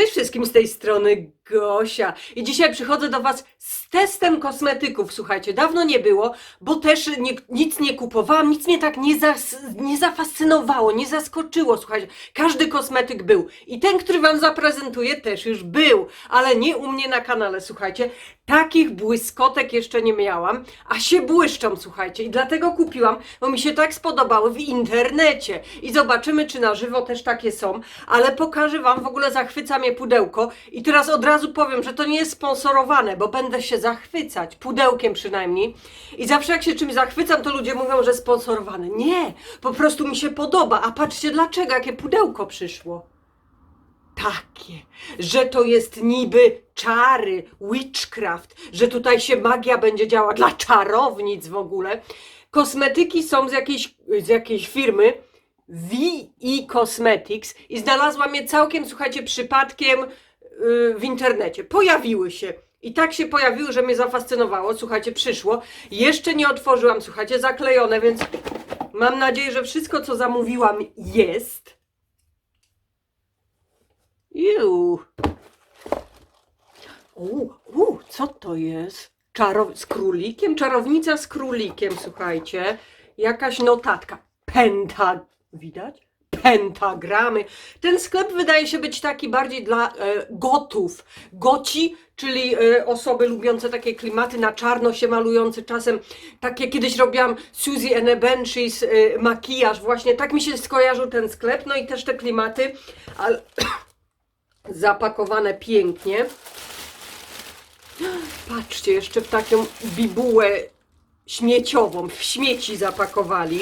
Cześć wszystkim z tej strony Gosia. I dzisiaj przychodzę do Was z testem kosmetyków. Słuchajcie, dawno nie było, bo też nie, nic nie kupowałam, nic mnie tak nie, nie zafascynowało, nie zaskoczyło. Słuchajcie, każdy kosmetyk był. I ten, który Wam zaprezentuję, też już był, ale nie u mnie na kanale. Słuchajcie, takich błyskotek jeszcze nie miałam, a się błyszczą, słuchajcie. I dlatego kupiłam, bo mi się tak spodobały w internecie. I zobaczymy, czy na żywo też takie są. Ale pokażę Wam, w ogóle zachwyca mnie pudełko. I teraz od razu powiem, że to nie jest sponsorowane, bo będę się zachwycać, pudełkiem przynajmniej. I zawsze jak się czymś zachwycam, to ludzie mówią, że sponsorowane. Nie, po prostu mi się podoba. A patrzcie dlaczego, jakie pudełko przyszło takie, że to jest niby czary, witchcraft, że tutaj się magia będzie działa dla czarownic w ogóle. Kosmetyki są z jakiejś, z jakiejś firmy VE Cosmetics i znalazłam je całkiem, słuchajcie, przypadkiem yy, w internecie. Pojawiły się. I tak się pojawiły, że mnie zafascynowało. Słuchajcie, przyszło. Jeszcze nie otworzyłam, słuchajcie, zaklejone, więc mam nadzieję, że wszystko, co zamówiłam, jest. Ju. U, u, co to jest? Czarow... Z królikiem? Czarownica z królikiem, słuchajcie. Jakaś notatka. Penta... Widać? Pentagramy. Ten sklep wydaje się być taki bardziej dla e, gotów. Goci, czyli e, osoby lubiące takie klimaty na czarno się malujące czasem. Tak jak kiedyś robiłam Suzy and Banshees e, makijaż. Właśnie tak mi się skojarzył ten sklep. No i też te klimaty. Ale zapakowane pięknie. Patrzcie, jeszcze w taką bibułę śmieciową, w śmieci zapakowali.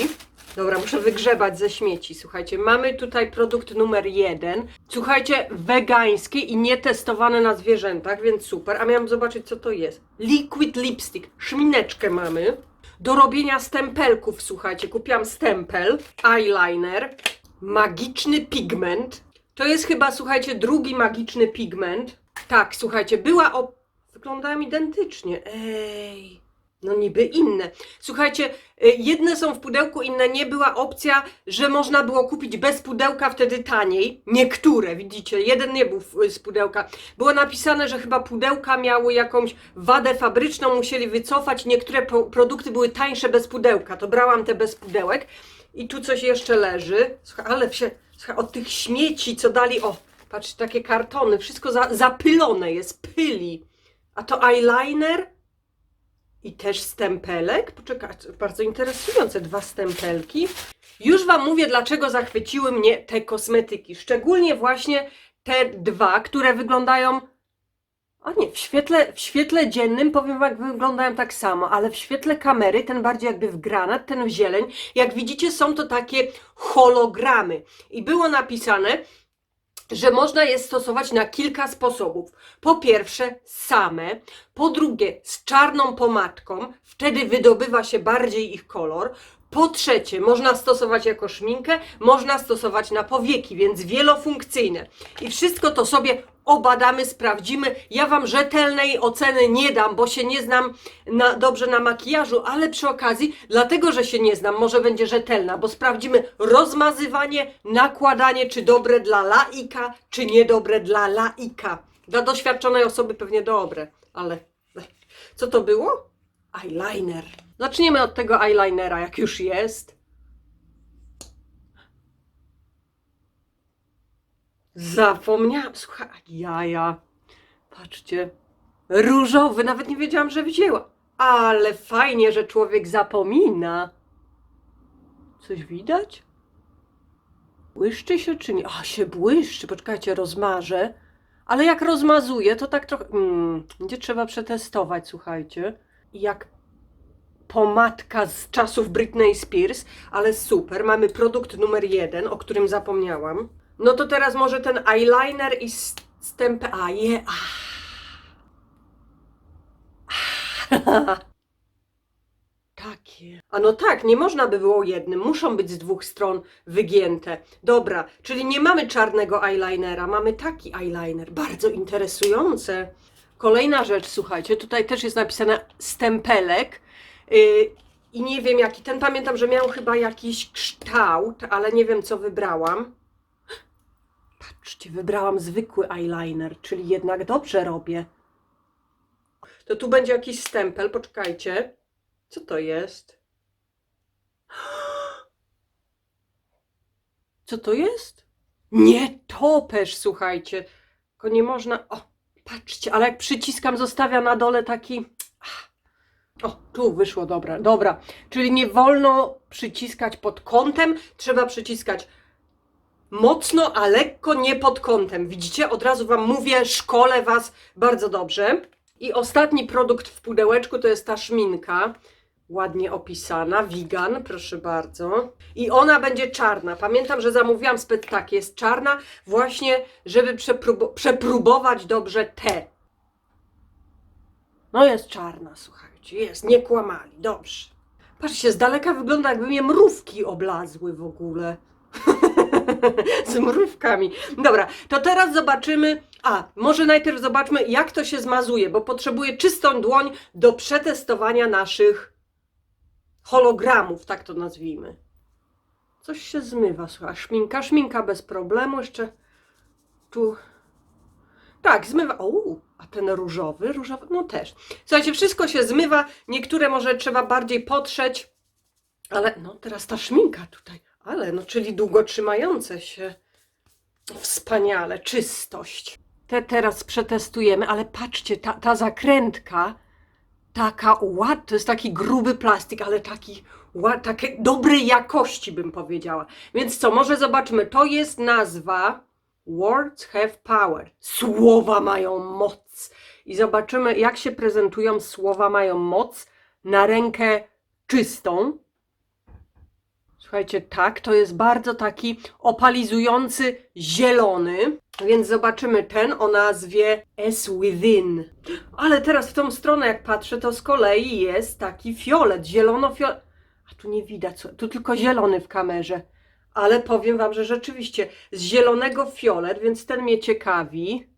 Dobra, muszę wygrzebać ze śmieci. Słuchajcie, mamy tutaj produkt numer jeden. Słuchajcie, wegański i nietestowane na zwierzętach, więc super. A miałam zobaczyć, co to jest. Liquid lipstick. Szmineczkę mamy. Do robienia stempelków, słuchajcie. Kupiłam stempel, eyeliner, magiczny pigment. To jest chyba, słuchajcie, drugi magiczny pigment. Tak, słuchajcie, była op... Wyglądają identycznie. Ej. No niby inne. Słuchajcie, y, jedne są w pudełku, inne nie. Była opcja, że można było kupić bez pudełka, wtedy taniej. Niektóre, widzicie, jeden nie był w- z pudełka. Było napisane, że chyba pudełka miały jakąś wadę fabryczną, musieli wycofać. Niektóre pro- produkty były tańsze bez pudełka. To brałam te bez pudełek. I tu coś jeszcze leży. Słuchaj, ale się, słuchaj, od tych śmieci, co dali, o, patrz, takie kartony, wszystko za, zapylone jest, pyli. A to eyeliner i też stempelek. Poczekajcie, bardzo interesujące, dwa stempelki. Już Wam mówię, dlaczego zachwyciły mnie te kosmetyki. Szczególnie właśnie te dwa, które wyglądają. A nie, w świetle, w świetle dziennym powiem jak wyglądają tak samo, ale w świetle kamery, ten bardziej jakby w granat, ten w zieleń, jak widzicie, są to takie hologramy. I było napisane, że można je stosować na kilka sposobów. Po pierwsze, same, po drugie, z czarną pomadką, wtedy wydobywa się bardziej ich kolor. Po trzecie, można stosować jako szminkę, można stosować na powieki, więc wielofunkcyjne. I wszystko to sobie obadamy, sprawdzimy. Ja Wam rzetelnej oceny nie dam, bo się nie znam na, dobrze na makijażu, ale przy okazji, dlatego że się nie znam, może będzie rzetelna, bo sprawdzimy rozmazywanie, nakładanie, czy dobre dla laika, czy niedobre dla laika. Dla doświadczonej osoby pewnie dobre, ale co to było? Eyeliner. Zaczniemy od tego eyelinera, jak już jest. Zapomniałam, słuchaj, jaja. Patrzcie, różowy, nawet nie wiedziałam, że wzięła. Ale fajnie, że człowiek zapomina. Coś widać? Błyszczy się czy nie? A, się błyszczy. Poczekajcie, rozmarzę. Ale jak rozmazuję, to tak trochę... Mm, będzie trzeba przetestować, słuchajcie. Jak pomadka z czasów Britney Spears, ale super. Mamy produkt numer jeden, o którym zapomniałam. No to teraz może ten eyeliner i stempę... A, je... Takie. A no tak, nie można by było jednym, muszą być z dwóch stron wygięte. Dobra, czyli nie mamy czarnego eyelinera, mamy taki eyeliner. Bardzo interesujące. Kolejna rzecz, słuchajcie, tutaj też jest napisane stempelek. Yy, I nie wiem jaki. Ten pamiętam, że miał chyba jakiś kształt, ale nie wiem co wybrałam. Patrzcie, wybrałam zwykły eyeliner, czyli jednak dobrze robię. To tu będzie jakiś stempel, poczekajcie. Co to jest? Co to jest? Nie topesz, słuchajcie. Tylko nie można. O, patrzcie, ale jak przyciskam, zostawia na dole taki. Ach. O, tu wyszło, dobra, dobra. Czyli nie wolno przyciskać pod kątem, trzeba przyciskać mocno, a lekko nie pod kątem. Widzicie, od razu Wam mówię, szkole Was bardzo dobrze. I ostatni produkt w pudełeczku to jest ta szminka. Ładnie opisana, vegan, proszę bardzo. I ona będzie czarna. Pamiętam, że zamówiłam spec tak, jest czarna, właśnie, żeby przepróbo- przepróbować dobrze te. No jest czarna, słuchajcie, jest, nie kłamali, dobrze. Patrzcie, z daleka wygląda jakby mnie mrówki oblazły w ogóle. z mrówkami. Dobra, to teraz zobaczymy. A, może najpierw zobaczmy, jak to się zmazuje, bo potrzebuję czystą dłoń do przetestowania naszych hologramów, tak to nazwijmy. Coś się zmywa, słuchaj. Szminka, szminka bez problemu. Jeszcze tu. Tak, zmywa. O, a ten różowy, różowy, no też. Słuchajcie, wszystko się zmywa. Niektóre może trzeba bardziej potrzeć, ale no teraz ta szminka tutaj. Ale no, czyli długo trzymające się. Wspaniale, czystość. Te teraz przetestujemy, ale patrzcie, ta, ta zakrętka taka ład, to jest taki gruby plastik, ale taki ład, takiej dobrej jakości bym powiedziała. Więc co, może zobaczmy, to jest nazwa Words have power. Słowa mają moc. I zobaczymy, jak się prezentują słowa mają moc na rękę czystą. Słuchajcie, tak, to jest bardzo taki opalizujący zielony. Więc zobaczymy ten o nazwie As Within. Ale teraz w tą stronę, jak patrzę, to z kolei jest taki fiolet, zielono-fiolet. A tu nie widać, tu tylko zielony w kamerze. Ale powiem Wam, że rzeczywiście z zielonego fiolet, więc ten mnie ciekawi.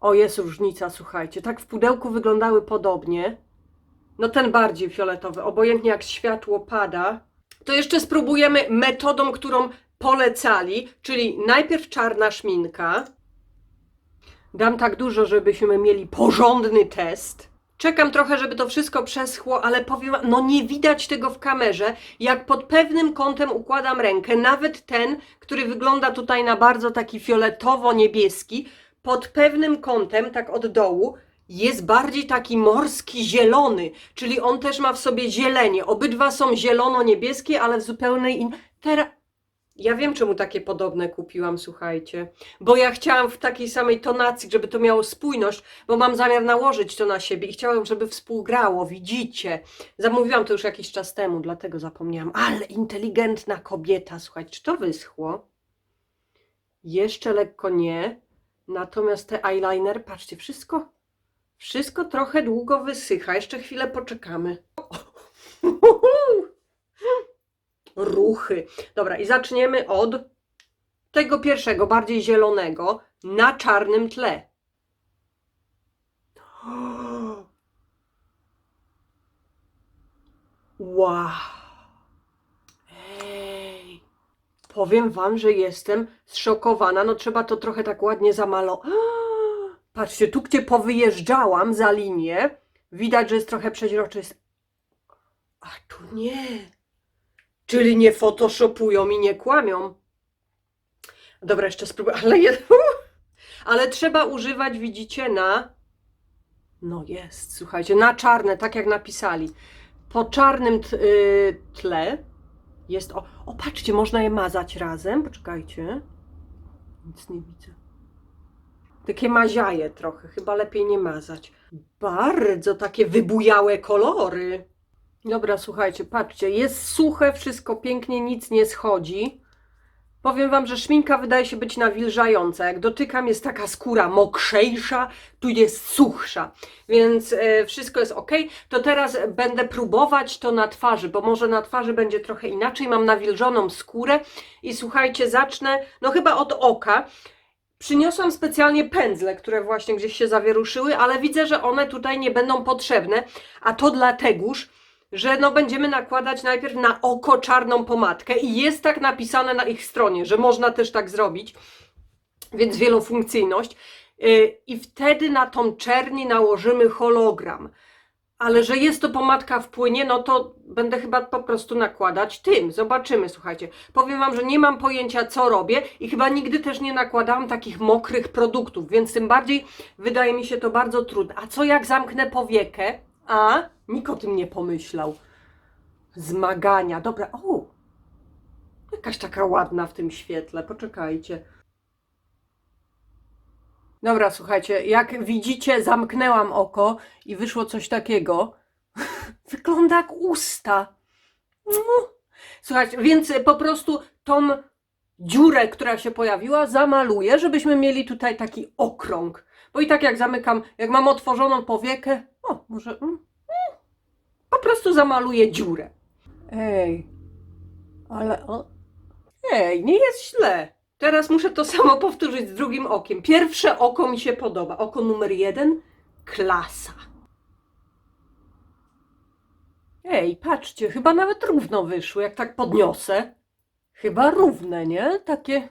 O, jest różnica, słuchajcie. Tak w pudełku wyglądały podobnie. No ten bardziej fioletowy, obojętnie jak światło pada. To jeszcze spróbujemy metodą, którą polecali, czyli najpierw czarna szminka. Dam tak dużo, żebyśmy mieli porządny test. Czekam trochę, żeby to wszystko przeschło, ale powiem, no nie widać tego w kamerze, jak pod pewnym kątem układam rękę, nawet ten, który wygląda tutaj na bardzo taki fioletowo-niebieski, pod pewnym kątem, tak od dołu, jest bardziej taki morski zielony, czyli on też ma w sobie zielenie. Obydwa są zielono-niebieskie, ale w zupełnej in... Teraz... Ja wiem, czemu takie podobne kupiłam, słuchajcie. Bo ja chciałam w takiej samej tonacji, żeby to miało spójność, bo mam zamiar nałożyć to na siebie i chciałam, żeby współgrało, widzicie. Zamówiłam to już jakiś czas temu, dlatego zapomniałam. Ale inteligentna kobieta, słuchajcie, czy to wyschło? Jeszcze lekko nie. Natomiast te eyeliner, patrzcie, wszystko, wszystko trochę długo wysycha. Jeszcze chwilę poczekamy. Ruchy. Dobra, i zaczniemy od tego pierwszego, bardziej zielonego, na czarnym tle. Wow. Ej. Powiem wam, że jestem zszokowana. No trzeba to trochę tak ładnie zamalować. Patrzcie, tu gdzie powyjeżdżałam za linię, widać, że jest trochę przeźroczysty. A tu nie. Czyli nie photoshopują i nie kłamią. Dobra, jeszcze spróbuję, ale jest. Ale trzeba używać, widzicie, na. No jest, słuchajcie, na czarne, tak jak napisali. Po czarnym y, tle jest. O, o, patrzcie, można je mazać razem. Poczekajcie. Nic nie widzę. Takie maziaje trochę, chyba lepiej nie mazać. Bardzo takie wybujałe kolory. Dobra, słuchajcie, patrzcie, jest suche, wszystko pięknie, nic nie schodzi. Powiem Wam, że szminka wydaje się być nawilżająca. Jak dotykam, jest taka skóra mokrzejsza, tu jest suchsza, więc e, wszystko jest ok. To teraz będę próbować to na twarzy, bo może na twarzy będzie trochę inaczej. Mam nawilżoną skórę i słuchajcie, zacznę, no chyba od oka. Przyniosłam specjalnie pędzle, które właśnie gdzieś się zawieruszyły, ale widzę, że one tutaj nie będą potrzebne, a to dlategoż, że no będziemy nakładać najpierw na oko czarną pomadkę i jest tak napisane na ich stronie, że można też tak zrobić, więc wielofunkcyjność. Yy, I wtedy na tą czerni nałożymy hologram. Ale że jest to pomadka w płynie, no to będę chyba po prostu nakładać tym. Zobaczymy, słuchajcie. Powiem Wam, że nie mam pojęcia, co robię i chyba nigdy też nie nakładałam takich mokrych produktów, więc tym bardziej wydaje mi się to bardzo trudne. A co jak zamknę powiekę? A? Nikt o tym nie pomyślał. Zmagania. Dobra, o! Jakaś taka ładna w tym świetle. Poczekajcie. Dobra, słuchajcie, jak widzicie, zamknęłam oko i wyszło coś takiego. Wygląda jak usta. Słuchajcie, więc po prostu tą dziurę, która się pojawiła, zamaluję, żebyśmy mieli tutaj taki okrąg. Bo i tak jak zamykam, jak mam otworzoną powiekę, o, może mm, mm, po prostu zamaluję dziurę. Ej, ale o, ej, nie jest źle. Teraz muszę to samo powtórzyć z drugim okiem. Pierwsze oko mi się podoba. Oko numer jeden, klasa. Ej, patrzcie, chyba nawet równo wyszło, jak tak podniosę. Chyba równe, nie? Takie.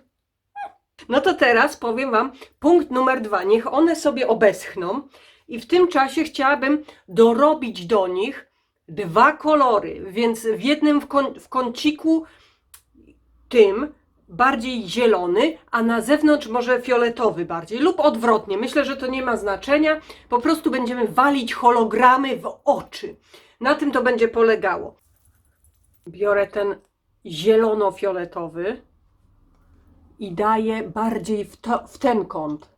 No to teraz powiem Wam punkt numer dwa. Niech one sobie obeschną i w tym czasie chciałabym dorobić do nich dwa kolory, więc w jednym w, kąciku tym bardziej zielony, a na zewnątrz może fioletowy bardziej lub odwrotnie. Myślę, że to nie ma znaczenia. Po prostu będziemy walić hologramy w oczy. Na tym to będzie polegało. Biorę ten zielono-fioletowy i daję bardziej w, to, w ten kąt.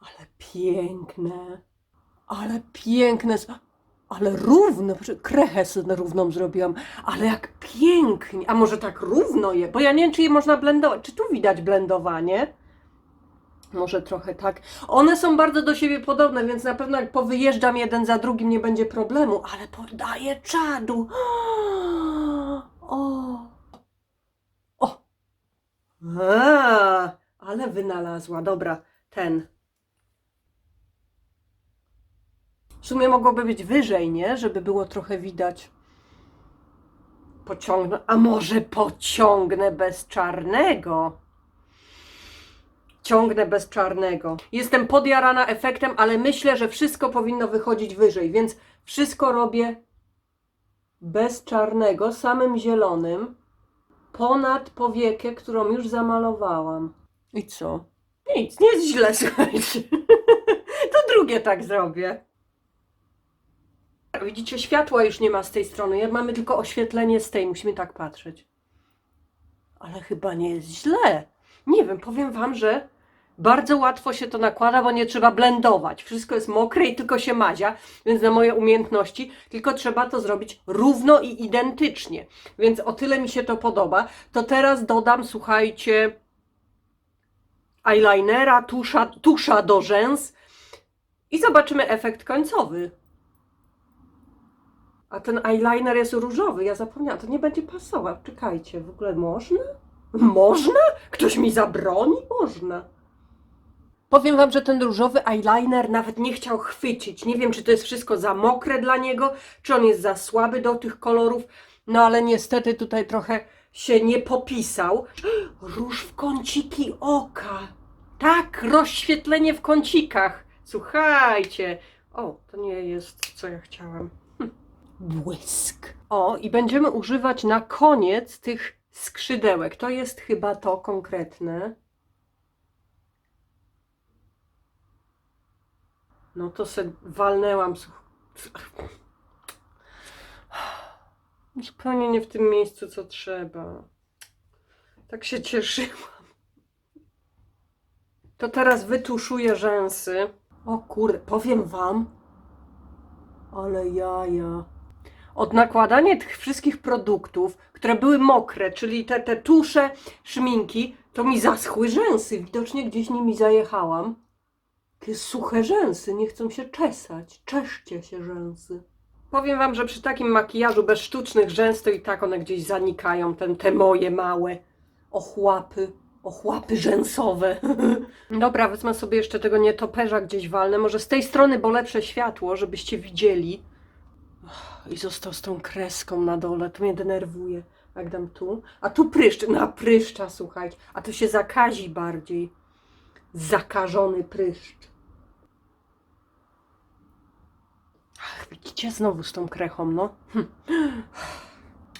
Ale piękne. Ale piękne. Ale równo. Krechę sobie równą zrobiłam. Ale jak pięknie. A może tak równo je? Bo ja nie wiem, czy je można blendować. Czy tu widać blendowanie? Może trochę tak. One są bardzo do siebie podobne, więc na pewno jak powyjeżdżam jeden za drugim nie będzie problemu, ale podaję czadu. O! O! A, ale wynalazła. Dobra, ten. W sumie mogłoby być wyżej, nie? Żeby było trochę widać. Pociągnę. A może pociągnę bez czarnego? Ciągnę bez czarnego. Jestem podjarana efektem, ale myślę, że wszystko powinno wychodzić wyżej, więc wszystko robię bez czarnego, samym zielonym, ponad powiekę, którą już zamalowałam. I co? Nic, nie jest źle, słuchajcie. To drugie tak zrobię. Widzicie, światła już nie ma z tej strony. Mamy tylko oświetlenie z tej. Musimy tak patrzeć. Ale chyba nie jest źle. Nie wiem, powiem wam, że bardzo łatwo się to nakłada, bo nie trzeba blendować. Wszystko jest mokre i tylko się mazia, więc na moje umiejętności, tylko trzeba to zrobić równo i identycznie. Więc o tyle mi się to podoba. To teraz dodam, słuchajcie, eyelinera, tusza, tusza do rzęs i zobaczymy efekt końcowy. A ten eyeliner jest różowy, ja zapomniałam, to nie będzie pasował. Czekajcie, w ogóle można? Można? Ktoś mi zabroni? Można. Powiem Wam, że ten różowy eyeliner nawet nie chciał chwycić. Nie wiem, czy to jest wszystko za mokre dla niego, czy on jest za słaby do tych kolorów. No ale niestety tutaj trochę się nie popisał. Róż w kąciki oka. Tak, rozświetlenie w kącikach. Słuchajcie. O, to nie jest co ja chciałam. Błysk. O, i będziemy używać na koniec tych skrzydełek. To jest chyba to konkretne. No to se walnęłam. Zupełnie nie w tym miejscu, co trzeba. Tak się cieszyłam. To teraz wytuszuję rzęsy. O kurde, powiem wam. Ale jaja. Od nakładania tych wszystkich produktów, które były mokre, czyli te, te tusze, szminki, to mi zaschły rzęsy. Widocznie gdzieś nimi zajechałam. Takie suche rzęsy, nie chcą się czesać. Czeszcie się rzęsy. Powiem wam, że przy takim makijażu bez sztucznych rzęs to i tak one gdzieś zanikają, ten, te moje małe ochłapy, ochłapy rzęsowe. Dobra, wezmę sobie jeszcze tego nietoperza gdzieś walnę, może z tej strony, bo lepsze światło, żebyście widzieli. I został z tą kreską na dole. To mnie denerwuje. Jak dam tu. A tu pryszcz. Na pryszcza, słuchajcie. A to się zakazi bardziej. Zakażony pryszcz. Ach, widzicie, znowu z tą krechą, no. Hm.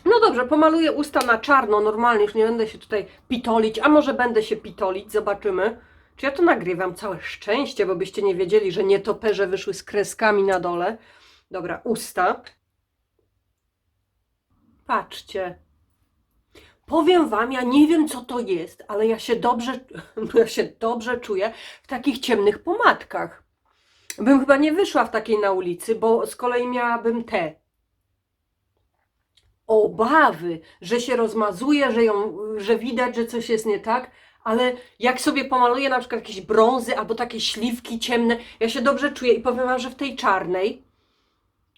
No dobrze, pomaluję usta na czarno, normalnie, już nie będę się tutaj pitolić, a może będę się pitolić, zobaczymy. Czy ja to nagrywam? Całe szczęście, bo byście nie wiedzieli, że nietoperze wyszły z kreskami na dole. Dobra, usta. Patrzcie. Powiem wam, ja nie wiem co to jest, ale ja się dobrze, ja się dobrze czuję w takich ciemnych pomadkach. Bym chyba nie wyszła w takiej na ulicy, bo z kolei miałabym te obawy, że się rozmazuje, że, ją, że widać, że coś jest nie tak, ale jak sobie pomaluję na przykład jakieś brązy albo takie śliwki ciemne, ja się dobrze czuję i powiem Wam, że w tej czarnej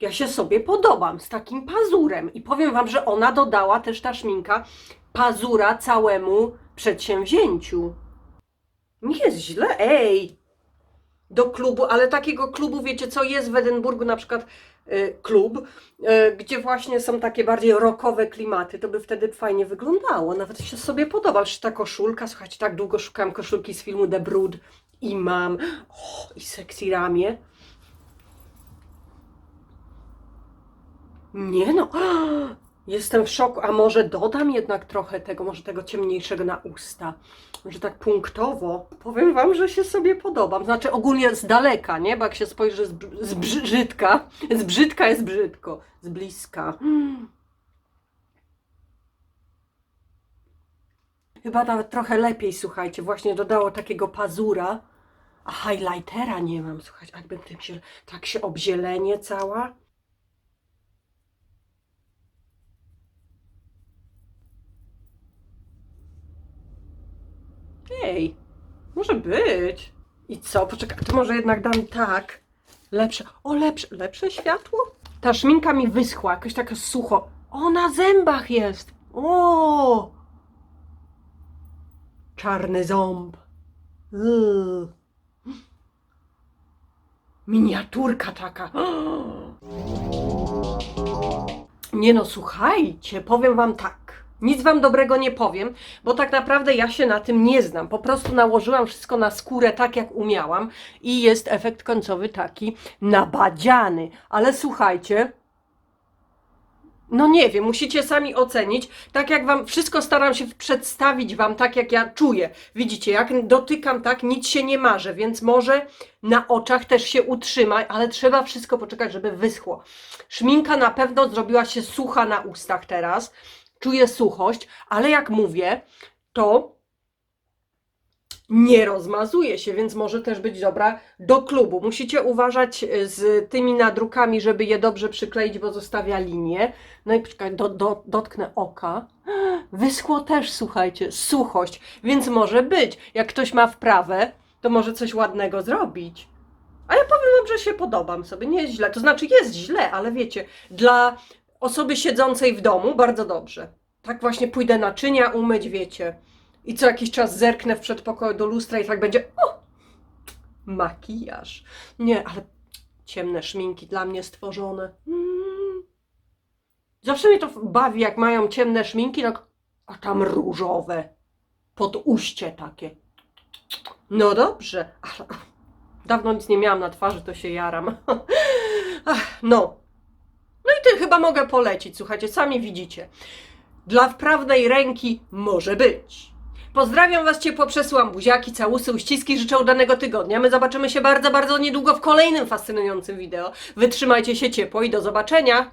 ja się sobie podobam z takim pazurem i powiem Wam, że ona dodała też ta szminka pazura całemu przedsięwzięciu. Nie jest źle, ej! do klubu, ale takiego klubu, wiecie co, jest w Edynburgu na przykład y, klub, y, gdzie właśnie są takie bardziej rockowe klimaty, to by wtedy fajnie wyglądało, nawet się sobie podoba, czy ta koszulka, słuchajcie, tak długo szukałam koszulki z filmu The Brood i mam, o, i sexy ramię. Nie no, jestem w szoku, a może dodam jednak trochę tego, może tego ciemniejszego na usta, że tak punktowo. Powiem Wam, że się sobie podobam, znaczy ogólnie z daleka, nie, bo jak się spojrzy z, z brzydka, z brzydka jest brzydko, z bliska. Hmm. Chyba nawet trochę lepiej, słuchajcie, właśnie dodało takiego pazura, a highlightera nie mam, słuchajcie, jakbym tym się, tak się obzielenie cała. Ej, może być. I co? Poczekaj, to może jednak dam tak. Lepsze. O, lepsze. Lepsze światło? Ta szminka mi wyschła, jakoś taka sucho. O, na zębach jest. O! Czarny ząb. Yy. Miniaturka taka. Nie no, słuchajcie, powiem wam tak. Nic wam dobrego nie powiem, bo tak naprawdę ja się na tym nie znam. Po prostu nałożyłam wszystko na skórę tak, jak umiałam i jest efekt końcowy taki nabadziany. Ale słuchajcie, no nie wiem, musicie sami ocenić. Tak jak wam wszystko staram się przedstawić wam tak, jak ja czuję. Widzicie, jak dotykam tak, nic się nie marzę, więc może na oczach też się utrzyma, ale trzeba wszystko poczekać, żeby wyschło. Szminka na pewno zrobiła się sucha na ustach teraz. Czuję suchość, ale jak mówię, to nie rozmazuje się, więc może też być dobra do klubu. Musicie uważać y, z tymi nadrukami, żeby je dobrze przykleić, bo zostawia linię. No i poczekaj, do, do, dotknę oka. Wyschło też, słuchajcie, suchość, więc może być. Jak ktoś ma wprawę, to może coś ładnego zrobić. A ja powiem wam, że się podobam sobie, nie jest źle. To znaczy jest źle, ale wiecie, dla osoby siedzącej w domu bardzo dobrze. Tak właśnie pójdę naczynia umyć, wiecie. I co jakiś czas zerknę w przedpokoju do lustra i tak będzie, o, makijaż. Nie, ale ciemne szminki dla mnie stworzone. Mm. Zawsze mnie to bawi, jak mają ciemne szminki, tak, a tam różowe. Pod uście takie. No dobrze, ale dawno nic nie miałam na twarzy, to się jaram. No. No i ty chyba mogę polecić, słuchajcie, sami widzicie. Dla wprawnej ręki może być. Pozdrawiam Was ciepło, przesyłam buziaki, całusy, uściski, życzę udanego tygodnia. My zobaczymy się bardzo, bardzo niedługo w kolejnym fascynującym wideo. Wytrzymajcie się ciepło i do zobaczenia.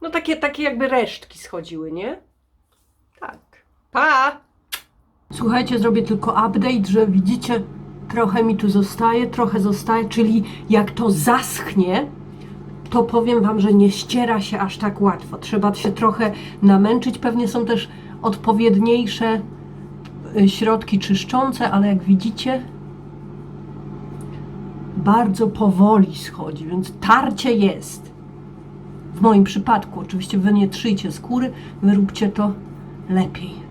No takie, takie jakby resztki schodziły, nie? Tak. Pa! Słuchajcie, zrobię tylko update, że widzicie, trochę mi tu zostaje, trochę zostaje, czyli jak to zaschnie, to powiem Wam, że nie ściera się aż tak łatwo. Trzeba się trochę namęczyć. Pewnie są też odpowiedniejsze y, środki czyszczące, ale jak widzicie, bardzo powoli schodzi, więc tarcie jest. W moim przypadku, oczywiście Wy nie trzyjcie skóry, Wy róbcie to lepiej.